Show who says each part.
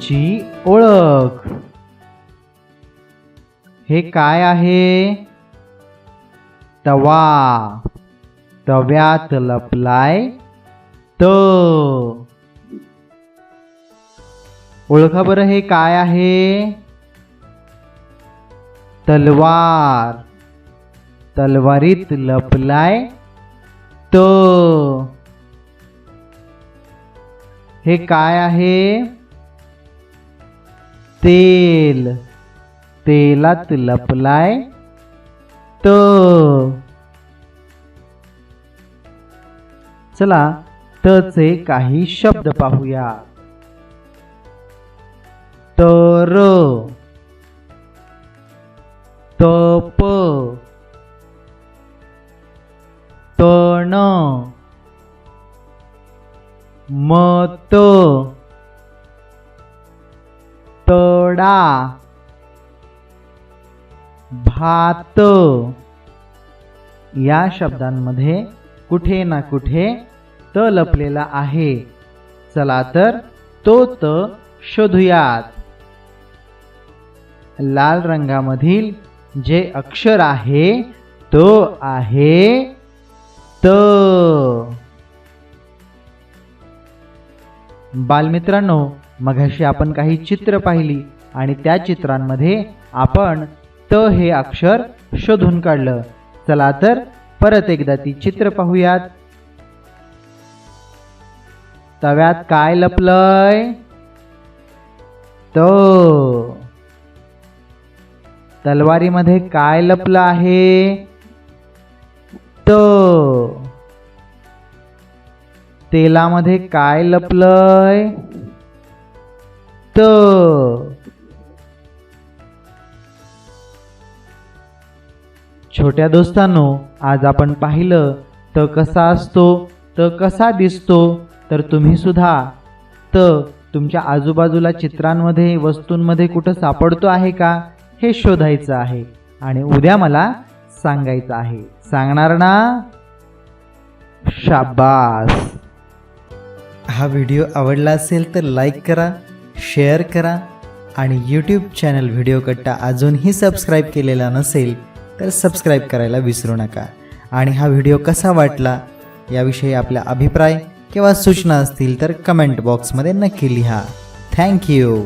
Speaker 1: ची ओळख. हे काय आहे? तवा. तव्यात लपलाय त. ओळखा बरं हे काय आहे? तलवार. तलवारीत लपलाय त. हे काय आहे? तेल. तेलात लपलाय त. चला तचे काही शब्द पाहूया. तर. तप. तण. मत. तडा भात. या शब्दांमध्ये कुठे ना कुठे त लपलेला आहे. चला तर तो त शोधूयात. लाल रंगामधील जे अक्षर आहे तो आहे त. बालमित्रांनो मघाशी आपण काही चित्र पाहिली. आणि त्या चित्रांमध्ये आपण त हे अक्षर शोधून काढलं. चला तर परत एकदा ती चित्र पाहूयात. तव्यात काय लपलंय? त. तलवारीमध्ये काय लपलं आहे? त. तेलामध्ये काय लपलंय? त. छोट्या दोस्तांनो आज आपण पाहिलं त कसा असतो त कसा दिसतो तर तुम्ही सुद्धा. त तुमच्या आजूबाजूला चित्रांमध्ये वस्तूंमध्ये कुठं सापडतो आहे का हे शोधायचं आहे. आणि उद्या मला सांगायचं आहे. सांगणार ना? शाबास. हा व्हिडिओ आवडला असेल तर लाईक करा शेअर करा आणि यूट्यूब चॅनल व्हिडिओ कट्टा अजूनही सबस्क्राईब केलेला नसेल तर सबस्क्राईब करायला विसरू नका. आणि हा व्हिडिओ कसा वाटला याविषयी आपला अभिप्राय किंवा सूचना असतील तर कमेंट बॉक्समध्ये नक्की लिहा. थँक्यू